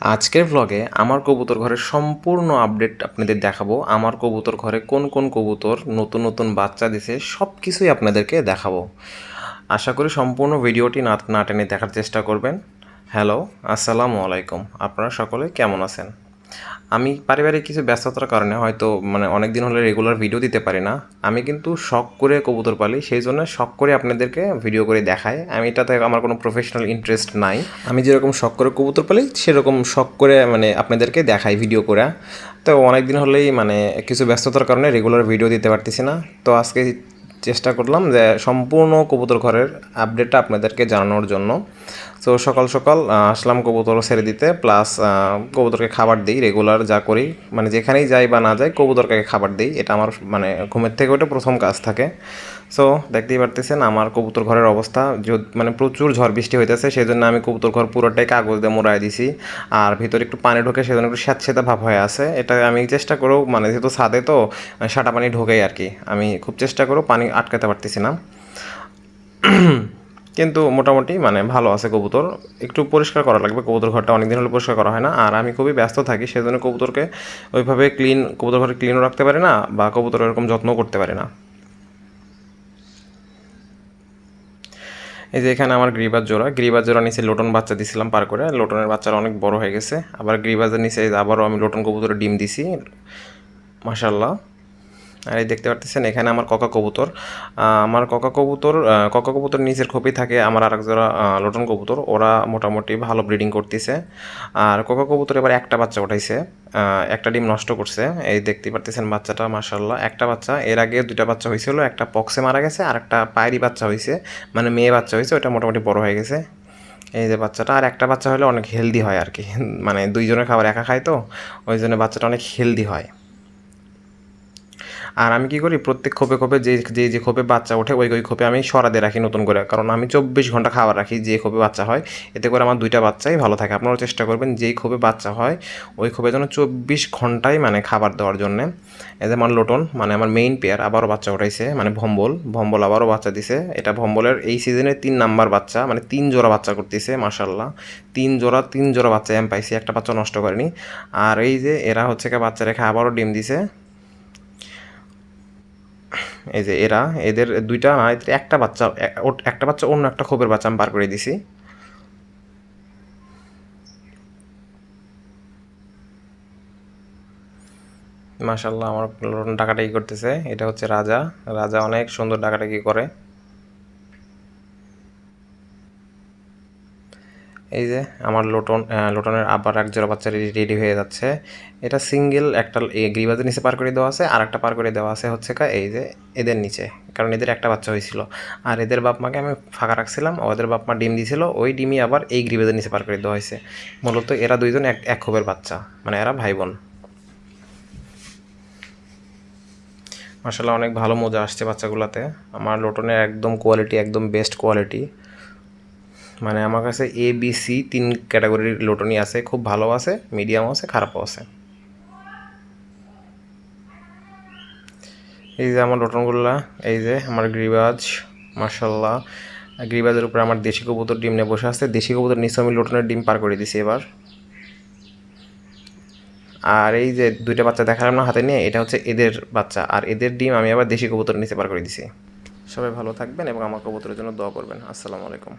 আজকের ভ্লগে আমার কবুতর ঘরের সম্পূর্ণ আপডেট আপনাদের দেখাবো। আমার কবুতর ঘরে কোন কোন কবুতর নতুন নতুন বাচ্চা দিছে সব কিছুই আপনাদেরকে দেখাবো। আশা করি সম্পূর্ণ ভিডিওটি না টেনে দেখার চেষ্টা করবেন। হ্যালো আসসালামু আলাইকুম। আপনারা সকলে কেমন আছেন? আমি পারিবারিক কিছু ব্যস্ততার কারণে হয়তো মানে অনেক দিন হলে রেগুলার ভিডিও দিতে পারি না। আমি কিন্তু শখ করে কবুতর পালি, সেই জন্য শখ করে আপনাদেরকে ভিডিও করে দেখাই। আমি এটাতে আমার কোনো প্রফেশনাল ইন্টারেস্ট নাই। আমি যেরকম শখ করে কবুতর পালি, সেরকম শখ করে মানে আপনাদেরকে দেখাই ভিডিও করে। তো অনেক দিন হলেই মানে কিছু ব্যস্ততার কারণে রেগুলার ভিডিও দিতে পারতেছি না। তো আজকে চেষ্টা করলাম যে সম্পূর্ণ কবুতর ঘরের আপডেটটা আপনাদেরকে জানানোর জন্য। তো সকাল সকাল আসলাম কবুতর ছেড়ে দিতে প্লাস কবুতরকে খাবার দিই রেগুলার যা করি। মানে যেখানেই যাই বা না যাই কবুতরকে খাবার দিই। এটা আমার মানে ঘুমের থেকে ওটা প্রথম কাজ থাকে। সো দেখতেই পারতেছেন, আমার কবুতর ঘরের অবস্থা মানে প্রচুর ঝড় বৃষ্টি হইতেছে সেই জন্য আমি কবুতর ঘর পুরোটাই কাগজ দিয়ে মোড়াই দিছি। আর ভিতরে একটু পানি ঢোকে, সেজন্য একটু স্যাঁতস্যাঁতে ভাব হয়ে আছে। এটা আমি চেষ্টা করেও মানে যেহেতু ছাদে তো সাটা পানি ঢোকেই আর কি। আমি খুব চেষ্টা করেও পানি আটকাতে পারতেছি না। কিন্তু মোটামুটি মানে ভালো আছে কবুতর। একটু পরিষ্কার করা লাগবে, কবুতর ঘরটা অনেক দিন হলে পরিষ্কার করা হয় না। আর আমি খুবই ব্যস্ত থাকি, সেজন্য কবুতরকে ওইভাবে ক্লিন কবুতর ঘরে ক্লিনও রাখতে পারি না, বা কবুতর এরকম যত্নও করতে পারি না। এই যে এখানে আমার গ্রিবাজ জোড়া। গ্রিবাজ জোড়া নিচে লোটন বাচ্চা দিছিলাম পার করে। লোটনের বাচ্চারা অনেক বড় হয়ে গেছে। আবার গ্রিবাজের নিচে আবারও আমি লোটন কবুতরে ডিম দিছি। মাশাল্লাহ আর এই দেখতে পারতেছেন এখানে আমার ককা কবুতর আমার ককা কবুতর আহ, ককা কবুতর নিচের খোপি থাকে আমার আরেক জোড়া আহ, লোটন কবুতর ওরা মোটামুটি ভালো ব্রিডিং করতেছে। আর ককা কবুতর এবার একটা বাচ্চা উঠাইছে একটা ডিম নষ্ট করছে। এই দেখতে পারতেছেন বাচ্চাটা মাশাল্লাহ একটা বাচ্চা। এর আগে দুইটা বাচ্চা হয়েছিল একটা পক্সে মারা গেছে আর একটা পায়রি বাচ্চা হয়েছে মানে মেয়ে বাচ্চা হয়েছে ওটা মোটামুটি বড় হয়ে গেছে। এই যে বাচ্চাটা আর একটা বাচ্চা হলে অনেক হেলদি হয় আর কি। মানে দুইজনের খাবার একা খায় তো ওই জন্য বাচ্চাটা অনেক হেলদি হয়। আর আমি কি করি, প্রত্যেক খোপে খোপে যে যে যে খোপে বাচ্চা ওঠে, ওই ওই খোপে আমি সরাতে রাখি নতুন করে। কারণ আমি চব্বিশ ঘণ্টা খাবার রাখি যে খোপে বাচ্চা হয়। এতে করে আমার দুইটা বাচ্চাই ভালো থাকে। আপনারাও চেষ্টা করবেন যেই খোপে বাচ্চা হয়, ওই খোপে যেন চব্বিশ ঘন্টাই মানে খাবার দেওয়ার জন্যে। যে আমার লোটন মানে আমার মেইন পেয়ার আবারও বাচ্চা উঠাইছে মানে ভম্বল। ভম্বল আবারও বাচ্চা দিছে। এটা ভম্বলের এই সিজনে তিন নাম্বার বাচ্চা মানে তিন জোড়া বাচ্চা করতেছে মাসাল্লাহ তিন জোড়া তিন জোড়া বাচ্চা এম পাইছি, একটা বাচ্চা নষ্ট করেনি। আর এই যে এরা হচ্ছে বাচ্চা রেখে আবারও ডিম দিছে। এই যে এরা, এদের দুইটা না, এদের একটা বাচ্চা একটা বাচ্চা, অন্য একটা খোপের বাচ্চা আমি বার করে দিছি। মাশাল্লাহ আমার ডাকাটাকি করতেছে। এটা হচ্ছে রাজা। রাজা অনেক সুন্দর ডাকাটাকি করে। এই যে আমার লোটন লোটনের আবার এক জোড়া বাচ্চা রেডি হয়ে যাচ্ছে। এটা সিঙ্গেল একটা গ্রিবাজের নিচে পার করে দেওয়া আছে, আর একটা পার করে দেওয়া আছে হচ্ছে কা এই যে এদের নিচে। কারণ এদের একটা বাচ্চা হয়েছিল। আর এদের বাপ মাকে আমি ফাঁকা রাখছিলাম, ওদের বাপ মা ডিম দিয়েছিল, ওই ডিমই আবার এই গ্রিবাজের নিচে পার করে দেওয়া হয়েছে। মূলত এরা দুইজন এক এক খোপের বাচ্চা মানে এরা ভাই বোন মাসাল্লাহ অনেক ভালো মজা আসছে বাচ্চাগুলোতে। আমার লোটনের একদম কোয়ালিটি একদম বেস্ট কোয়ালিটি মানে আমার কাছে এ বি সি তিন ক্যাটাগরির লোটনই আছে, খুব ভালো আছে মিডিয়াম আছে, খারাপও আছে। এই যে আমার লোটনগুলা, এই যে আমার গ্রিবাজ মার্শাল্লাহ গ্রিবাজের উপরে আমার দেশি কবুতর ডিম নিয়ে বসে আছে। দেশি কবুতর নিচে আমি লোটনের ডিম পার করে দিছি এবার। আর এই যে দুইটা বাচ্চা দেখালাম না হাতে নিয়ে, এটা হচ্ছে এদের বাচ্চা। আর এদের ডিম আমি আবার দেশি কবুতর নিচে পার করে দিছি। সবাই ভালো থাকবেন এবং আমার কবুতরের জন্য দোয়া করবেন। আসসালামু আলাইকুম।